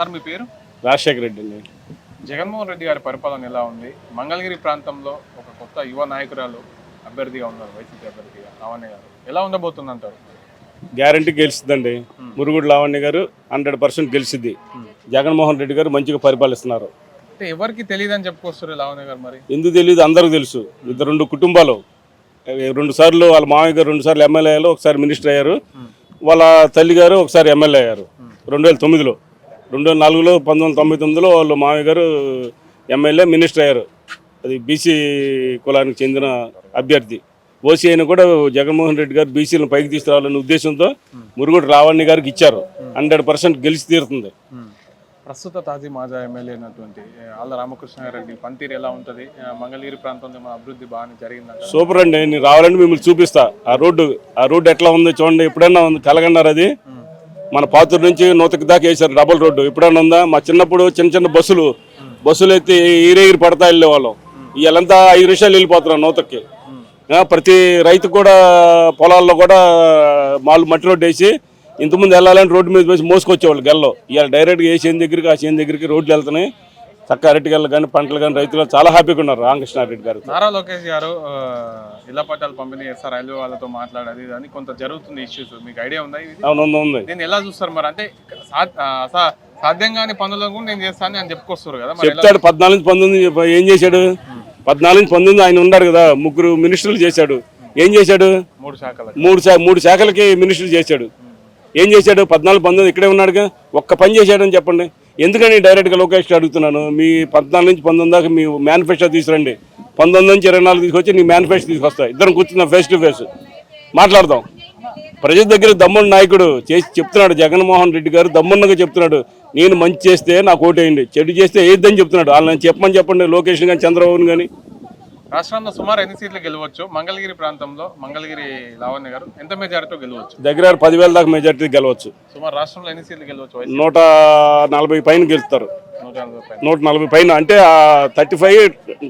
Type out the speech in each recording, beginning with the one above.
Sir మీ పేరు? రాజశేఖర రెడ్డి అండి. జగన్మోహన్ రెడ్డి గారి పరిపాలన ఎలా ఉంది? మంగళగిరి ప్రాంతంలో ఒక కొత్త యువ నాయకురాలు అభ్యర్థిగా ఉన్నారు వైసీపీ అభ్యర్థిగా లావణ్య గారు. ఎలా ఉండబోతుంది అంటారు గ్యారంటీ గెలుస్తుందండి. మురుగుడు లావణ్య గారు హండ్రెడ్ పర్సెంట్ గెలిచిద్ది. జగన్మోహన్ రెడ్డి గారు మంచిగా పరిపాలిస్తున్నారు. అంటే ఎవరికి తెలియదని చెప్పుకొస్తారు లావణ్య గారు మరి? ఎందుకు తెలియదు? అందరికీ తెలుసు. ఇద్దరు రెండు కుటుంబాలు. రెండు సార్లు వాళ్ళ మామయ్య గారు రెండు సార్లు ఎమ్మెల్యే అయ్యారు ఒకసారి మినిస్టర్ అయ్యారు. వాళ్ళ తల్లి గారు ఒకసారి ఎమ్మెల్యే అయ్యారు. రెండు వేల తొమ్మిదిలో. రెండు వేల నాలుగులో పంతొమ్మిది వందల తొంభై తొమ్మిదిలో వాళ్ళు మామయ్య గారు ఎమ్మెల్యే మినిస్టర్ అయ్యారు. అది బీసీ కులానికి చెందిన అభ్యర్థి. ఓసీ అయినా కూడా జగన్మోహన్ రెడ్డి గారు బీసీలను పైకి తీసుకురావాలనే ఉద్దేశంతో మురుగుడు లావణ్య గారికి ఇచ్చారు. హండ్రెడ్ పర్సెంట్ గెలిచి తీరుతుంది. ప్రస్తుత తాజీ మాజా ఎమ్మెల్యే అయినటువంటి ఆళ్ళ రామకృష్ణారెడ్డి పనితీరు ఎలా ఉంటుంది? మంగళగిరి ప్రాంతంలో మన అభివృద్ధి బాగానే జరిగిందంట సూపర్ అండి నేను రావాలంటే మిమ్మల్ని చూపిస్తా. ఆ రోడ్డు ఆ రోడ్డు ఎట్లా ఉంది చూడండి. ఎప్పుడైనా ఉంది కలగన్నారు అది. మన పాతూరు నుంచి నూతకి దాకా వేశారు డబుల్ రోడ్డు. ఇప్పుడన్నా ఉందా? మా చిన్నప్పుడు చిన్న చిన్న బస్సులు బస్సులు ఎత్తి ఈరేగిరి పడతా వెళ్ళేవాళ్ళం. వీళ్ళంతా ఐదు నిమిషాలు వెళ్ళిపోతున్నారు నూతకి. ప్రతి రైతు కూడా పొలాల్లో కూడా మాలు మట్టి రోడ్డు వేసి ఇంతకుముందు వెళ్ళాలంటే రోడ్డు మీద వేసి మోసుకొచ్చేవాళ్ళు గెల్లో. ఇవాళ డైరెక్ట్గా ఏ చేను దగ్గరికి ఆ చేను దగ్గరికి రోడ్లు వెళ్తున్నాయి. చక్క అరటిగల్లు కానీ పంటలు కానీ రైతులు చాలా హ్యాపీగా ఉన్నారు. రామకృష్ణారెడ్డి గారు. నారా లోకేష్ గారు ఇళ్ళ పట్టాలు పంపిణీ చేస్తారు రైల్వే వాళ్ళతో మాట్లాడేది అని కొంత జరుగుతుంది ఇష్యూస్ మీకు ఐడియా ఉందా అవును ఉంది, దీన్ని ఎలా చూస్తారు మరి? అంటే సాధ్యం కాని పనులను కూడా నేను చేస్తాను అని చెప్పుకొస్తారు కదా చెప్తాడు పద్నాలుగు నుంచి పంతొమ్మిది ఏం చేశాడు? పద్నాలుగు నుంచి పంతొమ్మిది ఆయన ఉన్నాడు కదా ముగ్గురు మినిస్టర్లు చేశాడు. ఏం చేశాడు? మూడు శాఖలు మూడు మూడు శాఖలకి మినిస్టర్ చేశాడు. ఏం చేశాడు? పద్నాలుగు పంతొమ్మిది ఇక్కడే ఉన్నాడుగా. ఒక్క పని చేశాడని చెప్పండి. ఎందుకని డైరెక్ట్గా లోకేష్ అడుగుతున్నాను? మీ పద్నాలుగు నుంచి పంతొమ్మిది దాకా మీ మేనిఫెస్టో తీసురండి పంతొమ్మిది నుంచి ఇరవై నాలుగు తీసుకొచ్చి నీ మేనిఫెస్టో తీసుకొస్తా ఇద్దరం కూర్చున్నాం ఫేస్ టు ఫేస్ మాట్లాడదాం. ప్రజల దగ్గర దమ్ముడు నాయకుడు చేసి చెప్తున్నాడు. జగన్మోహన్ రెడ్డి గారు దమ్మున్నగా చెప్తున్నాడు. నేను మంచి చేస్తే నాకు ఓటేయండి. చెడు చేస్తే ఏదని చెప్తున్నాడు. వాళ్ళని చెప్పమని చెప్పండి. లోకేష్ కానీ చంద్రబాబుని కానీ రాష్ట్రంలో సుమారు ఎన్ని సీట్లు గెలవచ్చు? మంగళగిరి ప్రాంతంలో మంగళగిరి లావణ్య గారు ఎంత మెజారిటీతో గెలవచ్చు? దగ్గర పదివేల దాకా మెజార్టీ గెలవచ్చు. సుమారు రాష్ట్రంలో ఎన్ని సీట్లు గెలవచ్చు నూట నలభై పైన గెలుస్తారు. నూట నలభై పైన. అంటే థర్టీ ఫైవ్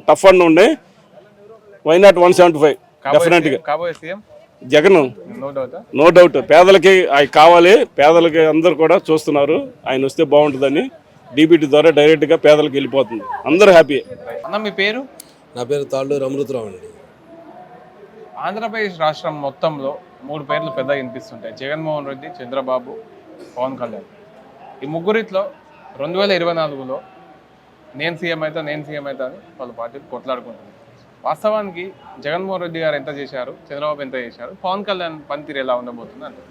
టఫ్ అండ్ ఉండే. Why not one seventy five? కాబోయే CM? Jagan. No doubt no doubt పేదలకి అవి కావాలి. పేదలకి అందరు కూడా చూస్తున్నారు. ఆయన వస్తే బాగుంటుందని. డీబీటీ ద్వారా డైరెక్ట్గా పేదలకు వెళ్ళిపోతుంది. అందరూ హ్యాపీ అన్న మీ పేరు? నా పేరు తాళ్ళూరు అమృతరావు అండి. ఆంధ్రప్రదేశ్ రాష్ట్రం మొత్తంలో మూడు పేర్లు పెద్దగా వినిపిస్తుంటాయి. జగన్మోహన్ రెడ్డి చంద్రబాబు పవన్ కళ్యాణ్. ఈ ముగ్గురిట్లో రెండు వేల ఇరవై నాలుగులో నేను సీఎం అయితే నేను సీఎం అయితే అని వాళ్ళ పార్టీలు కొట్లాడుకుంటున్నారు వాస్తవానికి జగన్మోహన్ రెడ్డి గారు ఎంత చేశారు చంద్రబాబు ఎంత చేశారు పవన్ కళ్యాణ్ పనితీరు ఎలా ఉండబోతుంది అంటే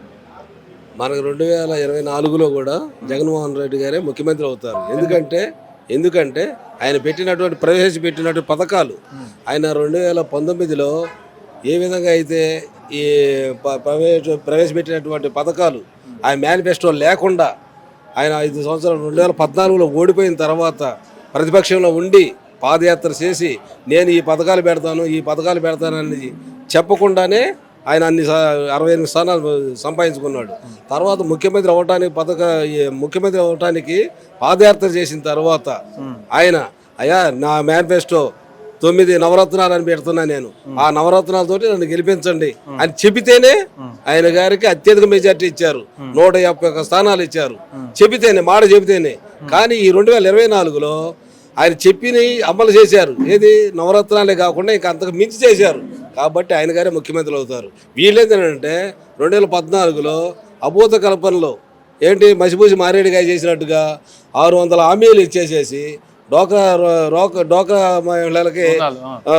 మనకు రెండు వేల ఇరవై నాలుగులో కూడా జగన్మోహన్ రెడ్డి గారే ముఖ్యమంత్రి అవుతారు. ఎందుకంటే ఎందుకంటే ఆయన పెట్టినటువంటి ప్రవేశపెట్టినటువంటి పథకాలు ఆయన రెండు వేల పంతొమ్మిదిలో ఏ విధంగా అయితే ఈ ప్రవేశ ప్రవేశపెట్టినటువంటి పథకాలు ఆయన మేనిఫెస్టో లేకుండా ఆయన ఐదు సంవత్సరాలు రెండు వేల పద్నాలుగులో ఓడిపోయిన తర్వాత ప్రతిపక్షంలో ఉండి పాదయాత్ర చేసి నేను ఈ పథకాలు పెడతాను ఈ పథకాలు పెడతానని చెప్పకుండానే ఆయన అన్ని అరవై ఎనిమిది స్థానాలు సంపాదించుకున్నాడు. తర్వాత ముఖ్యమంత్రి అవ్వటానికి పథక ముఖ్యమంత్రి అవ్వటానికి పాదయాత్ర చేసిన తర్వాత ఆయన అయ్యా నా మేనిఫెస్టో తొమ్మిది నవరత్నాలు అని పెడుతున్నా నేను. ఆ నవరత్నాలతోటి నన్ను గెలిపించండి అని చెబితేనే ఆయన గారికి అత్యధిక మెజార్టీ ఇచ్చారు. నూట యాభై ఒక్క స్థానాలు ఇచ్చారు. చెబితేనే మాట చెబితేనే కానీ ఈ రెండు వేల ఇరవై నాలుగులో ఆయన చెప్పిని అమలు చేశారు. ఏది? నవరత్నాలే కాకుండా ఇంకా అంతకు మించి చేశారు. కాబట్టి ఆయన గారే ముఖ్యమంత్రి అవుతారు. వీళ్ళేంటంటే రెండు వేల పద్నాలుగులో అభూత కల్పనలో ఏంటి మసిపూసి మారేడుగా చేసినట్టుగా ఆరు వందల హామీలు ఇచ్చేసేసి డోకా రోక డోకా మహిళలకి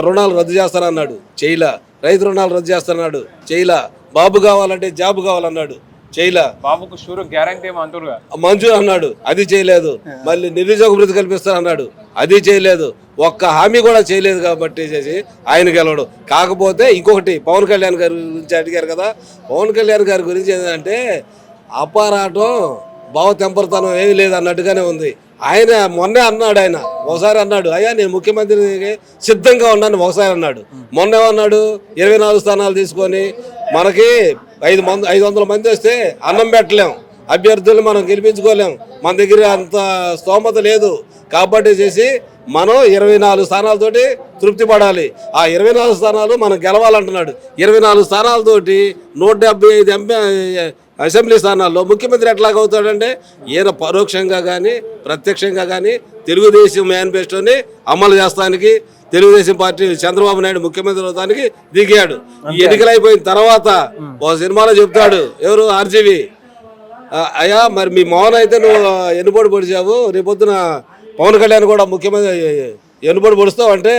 రుణాలు, రద్దు చేస్తానన్నాడు. చేయలా. రైతు రుణాలు రద్దు చేస్తానన్నాడు. చేయలా. బాబు కావాలంటే జాబ్ కావాలన్నాడు. చేయలా. బాబుకు షూర్ గ్యారంటీ మంజూరు అన్నాడు. అది చేయలేదు. మళ్ళీ నిరుద్యోగ వృత్తి కల్పిస్తానన్నాడు. అది చేయలేదు. ఒక్క హామీ కూడా చేయలేదు కాబట్టి చేసి ఆయన గెలవడు. కాకపోతే ఇంకొకటి పవన్ కళ్యాణ్ గారి గురించి అడిగారు కదా. పవన్ కళ్యాణ్ గారి గురించి ఏంటంటే అపారాటం భావ తెంపరతనం ఏమీ లేదు అన్నట్టుగానే ఉంది. ఆయన మొన్నే అన్నాడు ఆయన. ఒకసారి అన్నాడు అయ్యా నేను ముఖ్యమంత్రికి సిద్ధంగా ఉన్నాను ఒకసారి అన్నాడు. మొన్న ఏమన్నాడు? ఇరవై నాలుగు స్థానాలు తీసుకొని మనకి ఐదు మంది ఐదు వందల మంది వస్తే అన్నం పెట్టలేము అభ్యర్థులు మనం గెలిపించుకోలేం. మన దగ్గర అంత స్తోమత లేదు. కాబట్టి చేసి మనం ఇరవై నాలుగు స్థానాలతోటి తృప్తి పడాలి. ఆ ఇరవై నాలుగు స్థానాలు మనం గెలవాలంటున్నాడు. ఇరవై నాలుగు స్థానాలతోటి నూట డెబ్బై ఐదు ఎంపీ అసెంబ్లీ స్థానాల్లో ముఖ్యమంత్రి ఎట్లాగవుతాడంటే ఈయన పరోక్షంగా కానీ ప్రత్యక్షంగా కానీ తెలుగుదేశం మేనిఫెస్టోని అమలు చేస్తానికి తెలుగుదేశం పార్టీ చంద్రబాబు నాయుడు ముఖ్యమంత్రి అవడానికి దిగాడు. ఈ ఎన్నికలు అయిపోయిన తర్వాత ఓ సినిమాలో చెప్తాడు ఎవరు? ఆర్జీవి. అయ్యా మరి మీ మౌన్ అయితే నువ్వు ఎన్నుబడి పొడిచావు. రేపొద్దున పవన్ కళ్యాణ్ కూడా ముఖ్యమంత్రి ఎన్నుబడి పొడుస్తావు అంటే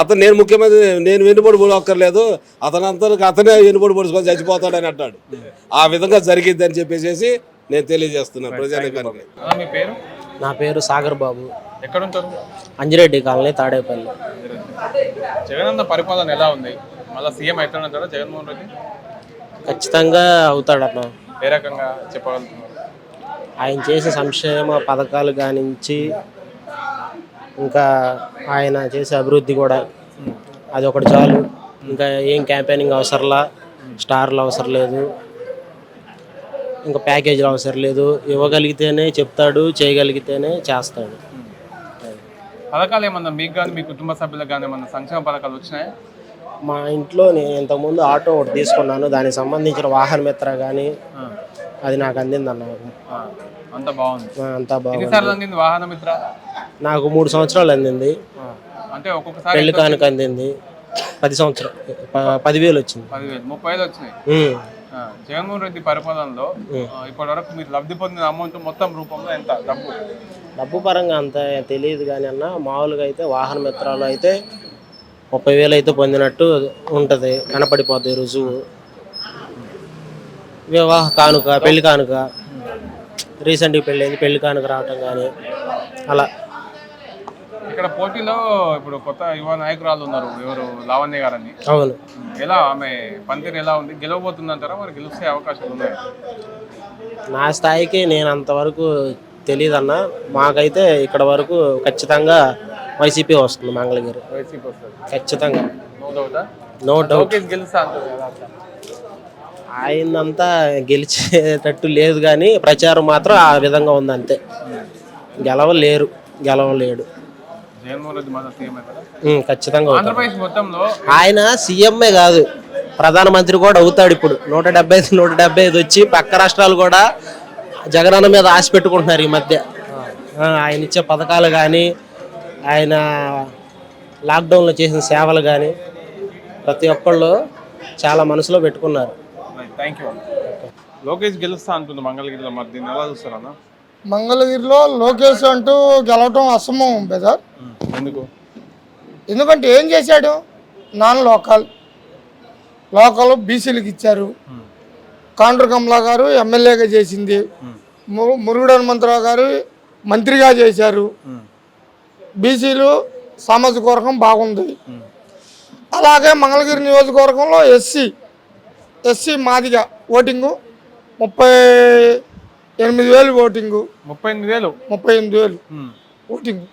అతను నేను ముఖ్యమంత్రి నేను వెన్నుబడి పొడవక్కర్లేదు అతను అంతకు అతనే ఎన్నుబడి పొడుచుకొని చచ్చిపోతాడని అంటాడు. ఆ విధంగా జరిగిద్ది అని చెప్పేసి నేను తెలియజేస్తున్నాను ప్రజానికానికి నా పేరు సాగర్ బాబు. ఎక్కడ ఉంటారు అంజిరెడ్డి కాలనీ తాడేపల్లి. జగనన్న పరిపాలన ఎలా ఉంది? మళ్ళీ సీఎం అవుతాడంటారా జగన్మోహన్ రెడ్డి? ఖచ్చితంగా అవుతాడన్న. ఏ రకంగా చెప్పగలుగుతున్నారు? ఆయన చేసే సంక్షేమ పథకాలు కానించి ఇంకా ఆయన చేసే అభివృద్ధి కూడా అది ఒకటి చాలు. ఇంకా ఏం క్యాంపెయినింగ్ అవసరంలా? స్టార్లు అవసరం లేదు. ఇంకా ప్యాకేజీలు అవసరం లేదు. ఇవ్వగలిగితేనే చెప్తాడు చేయగలిగితేనే చేస్తాడు. పథకాలు ఏమన్నా మీకు కానీ మీ కుటుంబ సభ్యులకు కానీ ఏమన్నా సంక్షేమ పథకాలు వచ్చినాయా? మా ఇంట్లో నేను ఇంతకుముందు ఆటో ఒకటి తీసుకున్నాను. దానికి సంబంధించిన వాహన మిత్ర కానీ అది నాకు అందిందన్న ఆ, అంత బాగుంది. అంతా బాగుంది. అందింది వాహన మిత్ర నాకు మూడు సంవత్సరాలు అందింది. అంటే ఒక్కొక్కసారి పెళ్ళి కానుక అందింది. పది సంవత్సరం పదివేలు వచ్చింది. పదివేలు ముప్పై వచ్చినాయి. ఆ, జగన్మోహన్ రెడ్డి పరిపాలనలో ఇప్పటి వరకు మీరు లబ్ధి పొందిన అమౌంట్ మొత్తం రూపంలో ఎంత? డబ్బు? డబ్బు పరంగా అంత తెలియదు కానీ అన్న మామూలుగా అయితే వాహన మిత్రాలు అయితే ముప్పై వేలు అయితే పొందినట్టు ఉంటుంది. కనపడిపోద్ది రుజువు. వివాహ కానుక పెళ్ళి కానుక. రీసెంట్గా పెళ్ళి అయింది పెళ్ళి కానుక రావటం కానీ అలా. ఇక్కడ పోటీలో ఇప్పుడు కొత్త యువ నాయకురాలు ఉన్నారు. ఎవరు? లావణ్య గారని. అవును. ఎలా ఆమె పనితీరు ఎలా ఉంది? గెలవబోతుందంటారా? మరి గెలిస్తే అవకాశాలు ఉన్నాయి? నా స్థాయికి నేను అంతవరకు తెలియదన్న మాకైతే ఇక్కడ వరకు ఖచ్చితంగా వైసీపీ వస్తుంది మంగళగిరి. వైసీపీ వస్తుంది. ఖచ్చితంగా. నో డౌటా నో డౌట్ లోకేష్ గెలుస్తా అంటారు కదా అట్లా. ఆయనంతా గెలిచేటట్టు లేదు కానీ ప్రచారం మాత్రం ఆ విధంగా ఉంది అంతే. గెలవలేరు గెలవలేడు. జగన్మోహన్ రెడ్డి మన సీఎం అవుతారా ఉమ్, ఖచ్చితంగా అవుతాడు. ఆంధ్రప్రదేశ్ మొత్తంలో ఆయన సీఎంఏ కాదు. ప్రధానమంత్రి కూడా అవుతాడు ఇప్పుడు. నూట డెబ్బై ఐదు నూట డెబ్బై ఐదు వచ్చి పక్క రాష్ట్రాలు కూడా జగనన్న మీద ఆశ పెట్టుకుంటున్నారు ఈ మధ్య. ఆ, ఆయన ఇచ్చే పథకాలు కానీ ఆయన లాక్డౌన్లో చేసిన సేవలు కానీ ప్రతి ఒక్కళ్ళు చాలా మనసులో పెట్టుకున్నారు. థ్యాంక్ యూ లోకేష్ గెలుస్తా అంటుంది మంగళగిరిలో మరి దీన్ని ఎలా చూస్తారన్న మంగళగిరిలో లోకేష్ అంటూ గెలవటం అసంభవం బెదర్ ఎందుకు? ఎందుకంటే ఏం చేశాడు? Non local. లోకల్ బీసీలకు ఇచ్చారు. కాండ్రు కమలా గారు ఎమ్మెల్యేగా చేసింది. ము- మురుగుడు హనుమంతరావు గారు మంత్రిగా చేశారు. బీసీలు సామాజిక వర్గం బాగుంది. అలాగే మంగళగిరి నియోజకవర్గంలో ఎస్సీ ఎస్సీ మాదిగా ఓటింగు ముప్పై ఎనిమిది వేలు ఓటింగు. ముప్పై ఎనిమిది వేలు? ముప్పై ఎనిమిది వేలు ఓటింగ్.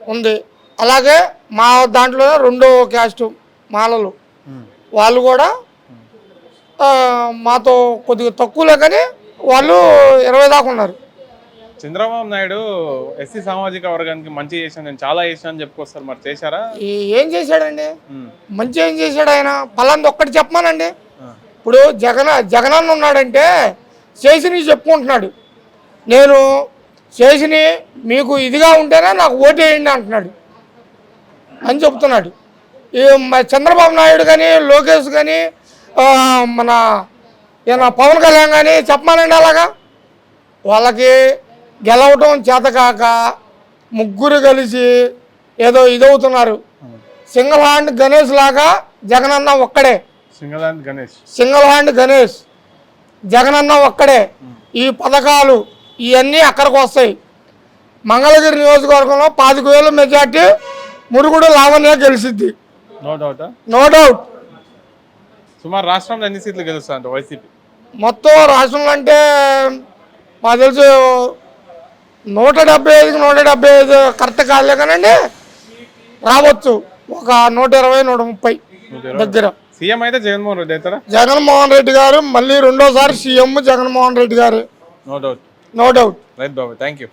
ఉంది. అలాగే మా దాంట్లో రెండో క్యాస్ట్ మాలలు. వాళ్ళు కూడా మాతో కొద్దిగా తక్కువలే కానీ వాళ్ళు ఇరవై దాకా ఉన్నారు. చంద్రబాబు నాయుడు ఎస్సీ సామాజిక వర్గానికి మంచి చేశాను నేను చాలా చేశాను అని చెప్పుకొస్తారు. మరి చేశారా? ఏం చేశాడండి? మంచి ఏం చేశాడు ఆయన? పలాంది ఒక్కటి చెప్పమానండి. ఇప్పుడు జగన్ జగనన్న ఉన్నాడంటే చేసినవి చెప్పుకుంటున్నాడు. నేను చేసినవి మీకు ఇదిగా ఉంటేనే నాకు ఓటేయండి అంటున్నాడు అని చెప్తున్నాడు. చంద్రబాబు నాయుడు కానీ లోకేష్ కానీ మన పవన్ కళ్యాణ్ కానీ చెప్పమానండి అలాగా? వాళ్ళకి గెలవటం చేతకాక ముగ్గురు కలిసి ఏదో ఇదవుతున్నారు. సింగిల్ హ్యాండ్ గణేష్ లాగా జగనన్న ఒక్కడే. Single hand Ganesh. Single hand Ganesh Jagananna ఒక్కడే. ఈ పథకాలు ఇవన్నీ అక్కడికి వస్తాయి. మంగళగిరి నియోజకవర్గంలో పాతిక వేల మెజార్టీ మురుగుడు లావణ్య గెలిచిద్ది. నో డౌట్ నో డౌట్ సుమారు రాష్ట్రంలో ఎన్ని సీట్లు గెలుస్తా అంట వైసీపీ? మొత్తం రాష్ట్రంలో అంటే మాకు తెలుసు నూట డెబ్బై ఐదుకి నూట డెబ్బై ఐదు కరెక్ట్ కాదులే కానండి? రావచ్చు. ఒక నూట ఇరవై నూట ముప్పై దగ్గర. సీఎం అయితే జగన్మోహన్ రెడ్డి అవుతారా? జగన్మోహన్ రెడ్డి గారు మళ్ళీ రెండోసారి సీఎం జగన్మోహన్ రెడ్డి గారు. No doubt. No doubt. Right Babu thank you